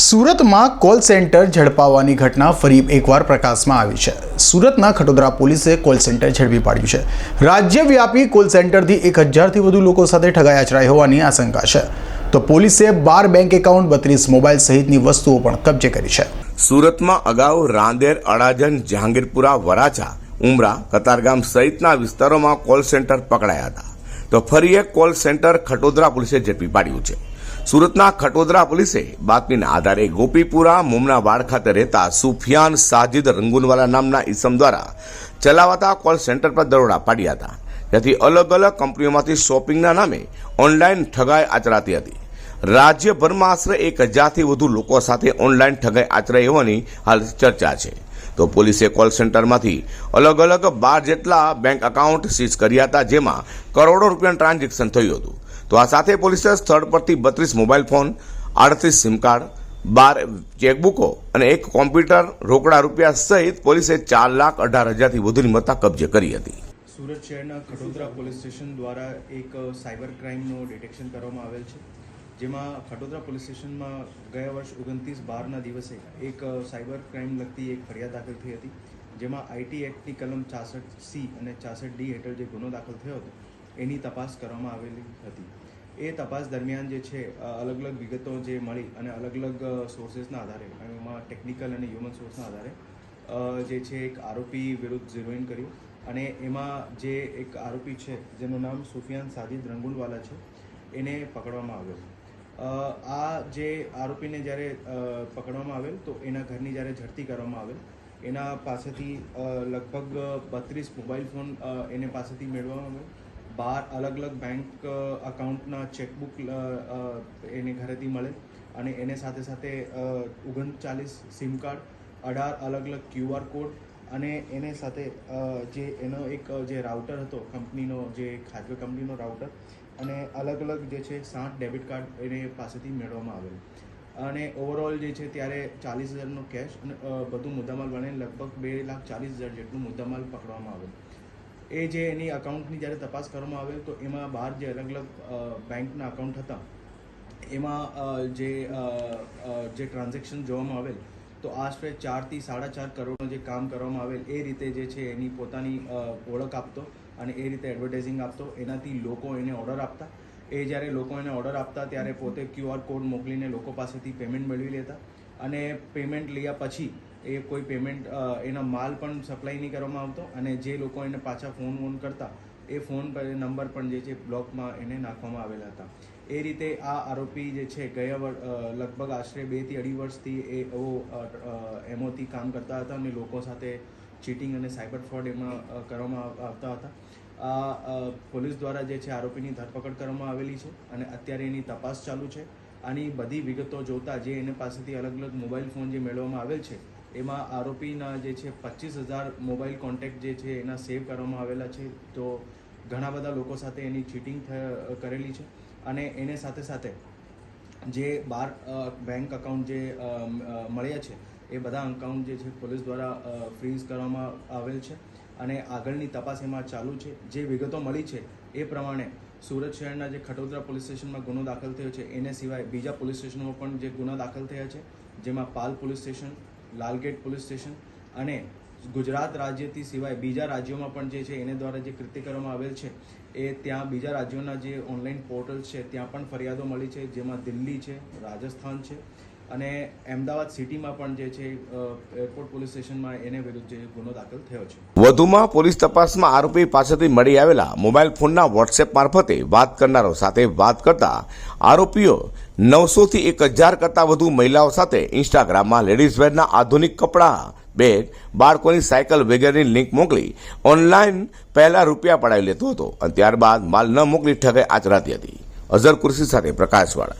સુરતમાં call centre ઝડપાવવાની ઘટના ફરી એકવાર પ્રકાશમાં આવી છે. સુરતના ખટોદરા પોલીસે કોલ સેન્ટર ઝડપી પાડ્યું છે. રાજ્યવ્યાપી કોલ સેન્ટરથી એક હજારથી વધુ લોકો સાથે ઠગાઈ આચરાઈ હોવાની આશંકા છે. તો પોલીસે બાર બેંક એકાઉન્ટ, બત્રીસ મોબાઈલ સહિતની વસ્તુઓ પણ કબજે કરી છે. સુરતમાં અગાઉ રાંદેર અડાજન જહાંગીરપુરા, વરાછા, ઉમરા, કતારગામ સહિતના વિસ્તારોમાં કોલ સેન્ટર પકડાયા હતા. તો ફરી એક કોલ સેન્ટર ખટોદરા પોલીસે ઝડપી પાડ્યું છે. સુરતના ખટોદરા પોલીસે બાતમીના આધારે ગોપીપુરા મુમનાવાડ ખાતે રહેતા સુફિયાન સાજિદ રંગુનવાલા નામના ઇસમ દ્વારા ચલાવાતા કોલ સેન્ટર પર દરોડા પાડ્યા હતા. જેથી અલગ અલગ કંપનીઓમાંથી શોપિંગના નામે ઓનલાઈન ઠગાઈ આચરાતી હતી. રાજ્યભરમાં આશરે એક હજારથી વધુ લોકો સાથે ઓનલાઈન ઠગાઈ આચરાઈ હોવાની હાલ ચર્ચા છે. તો પોલીસે કોલ સેન્ટરમાંથી અલગ અલગ બાર જેટલા બેંક એકાઉન્ટ સીઝ કર્યા હતા, જેમાં કરોડો રૂપિયાનું ટ્રાન્ઝેક્શન થયું હતું. તો આ સાથે પોલીસે સ્થળ પરથી બત્રીસ મોબાઈલ ફોન, આડત્રીસ સિમ કાર્ડ, બાર ચેકબુકો અને એક કોમ્પ્યુટર રોકડા રૂપિયા સહિત પોલીસે ચાર લાખ અઢાર હજારથી વધુની મત્તા કબજે કરી હતી. સુરત શહેરના ખટોદરા પોલીસ સ્ટેશન દ્વારા એક સાયબર ક્રાઇમનું ડિટેક્શન કરવામાં આવેલ છે, જેમાં ખટોદરા પોલીસ સ્ટેશનમાં ગયા વર્ષ ઓગણત્રીસ બારના દિવસે એક સાયબર ક્રાઇમ લગતી એક ફરિયાદ દાખલ થઈ હતી, જેમાં આઈટી એક્ટની કલમ ચાસઠ સી અને ચાસઠ ડી હેઠળ જે ગુનો દાખલ થયો હતો એની તપાસ કરવામાં આવેલી હતી. એ તપાસ દરમિયાન જે છે અલગ અલગ વિગતો જે મળી અને અલગ અલગ સોર્સેસના આધારે અને એમાં ટેકનિકલ અને હ્યુમન સોર્સના આધારે જે છે, એક આરોપી વિરુદ્ધ ઝીરોઈન કર્યું અને એમાં જે એક આરોપી છે, જેનું નામ સુફિયાન સાજિદ રંગુલવાલા છે, એને પકડવામાં આવ્યો. આ જે આરોપીને જ્યારે પકડવામાં આવેલ, તો એના ઘરની જ્યારે ઝડપી કરવામાં આવેલ, એના પાસેથી લગભગ બત્રીસ મોબાઈલ ફોન એને પાસેથી મેળવવામાં આવેલ બાર અલગ અલગ બેંક અકાઉન્ટના ચેકબુક એને ઘરેથી મળે અને એને સાથે સાથે ઓગણચાલીસ સિમ કાર્ડ અઢાર અલગ અલગ ક્યુઆર કોડ અને એને સાથે જે એનો એક જે રાઉટર હતો કંપનીનો જે ખાદ્ય કંપનીનો રાઉટર અને અલગ અલગ જે છે સાત ડેબિટ કાર્ડ એને પાસેથી મેળવવામાં આવેલ. અને ઓવરઓલ જે છે ત્યારે ચાલીસ હજારનો કેશ અને બધું મુદ્દામાલ બને લગભગ બે લાખ ચાલીસ હજાર જેટલું મુદ્દામાલ પકડવામાં આવેલ. એ જે એની અકાઉન્ટની જ્યારે તપાસ કરવામાં આવે તો એમાં બહાર જે અલગ અલગ બેંકના અકાઉન્ટ હતા, એમાં જે જે ટ્રાન્ઝેક્શન જોવામાં આવેલ, તો આશરે ચારથી સાડા ચાર કરોડનું જે કામ કરવામાં આવેલ, એ રીતે જે છે એની પોતાની ઓળખ આપતો અને એ રીતે એડવર્ટાઇઝિંગ આપતો. એનાથી લોકો એને ઓર્ડર આપતા. એ જ્યારે લોકો એને ઓર્ડર આપતા, ત્યારે પોતે ક્યુઆર કોડ મોકલીને લોકો પાસેથી પેમેન્ટ મેળવી લેતા અને પેમેન્ટ લયા પછી એ કોઈ પેમેન્ટ એના માલ પણ સપ્લાય નહીં કરવામાં આવતો અને જે લોકો એને પાછા ફોન વોન કરતા, એ ફોન પર નંબર પણ જે છે બ્લોકમાં એને નાખવામાં આવેલા હતા. એ રીતે આ આરોપી જે છે ગયા વર્ષ લગભગ આશરે બેથી અઢી વર્ષથી એ એવો એમોથી કામ કરતા હતા અને લોકો સાથે ચીટિંગ અને સાયબર ફ્રોડ એમાં કરવામાં આવતા હતા. આ પોલીસ દ્વારા જે છે આરોપીની ધરપકડ કરવામાં આવેલી છે અને અત્યારે એની તપાસ ચાલુ છે. આની બધી વિગતો જોતા જે એને પાસેથી અલગ અલગ મોબાઈલ ફોન જે મેળવવામાં આવેલ છે એમાં આરોપીના જે છે પચીસ હજાર મોબાઈલ કોન્ટેક્ટ જે છે એના સેવ કરવામાં આવેલા છે. તો ઘણા બધા લોકો સાથે એની ચીટિંગ કરેલી છે. અને એને સાથે સાથે જે બાર બેંક અકાઉન્ટ જે મળ્યા છે, એ બધા અકાઉન્ટ જે છે પોલીસ દ્વારા ફ્રીઝ કરવામાં આવેલ છે. અને આગળની તપાસ એમાં ચાલુ છે. જે વિગતો મળી છે એ પ્રમાણે સુરત શહેરના જે ખટોદરા પોલીસ સ્ટેશનમાં ગુનો દાખલ થયો છે. એને સિવાય બીજા પોલીસ સ્ટેશનોમાં પણ જે ગુના દાખલ થયા છે, જેમાં Pal police station Lalgate police station અને ગુજરાત રાજ્યથી સિવાય બીજા રાજ્યોમાં પણ જે છે, એને દ્વારા જે કૃત્ય કરવામાં આવેલ છે, એ ત્યાં બીજા રાજ્યોના જે ઓનલાઈન પોર્ટલ છે, ત્યાં પણ ફરિયાદો મળી છે, જેમાં દિલ્હી છે, રાજસ્થાન છે અને અમદાવાદ સિટીમાં પણ જે છે એરપોર્ટ પોલીસ સ્ટેશનમાં એને વિરુદ્ધ જે ગુનો દાખલ થયો છે. વધુમાં પોલીસ તપાસમાં આરોપી પાસેથી મળી આવેલા મોબાઈલ ફોનના વોટ્સએપ મારફતે વાત કરનારો સાથે વાત કરતા આરોપીઓ નવસો થી એક હજાર કરતા વધુ મહિલાઓ સાથે ઇન્સ્ટાગ્રામમાં લેડીઝ વેરના આધુનિક કપડાં બેગ બાળકોની સાયકલ વગેરેની લિંક મોકલી ઓનલાઈન પહેલા રૂપિયા પડાવી લેતો હતો અને ત્યારબાદ માલ ન મોકલી ઠગાઈ આચરાતી હતી. અઝર કુર્સી સાથે પ્રકાશવાળા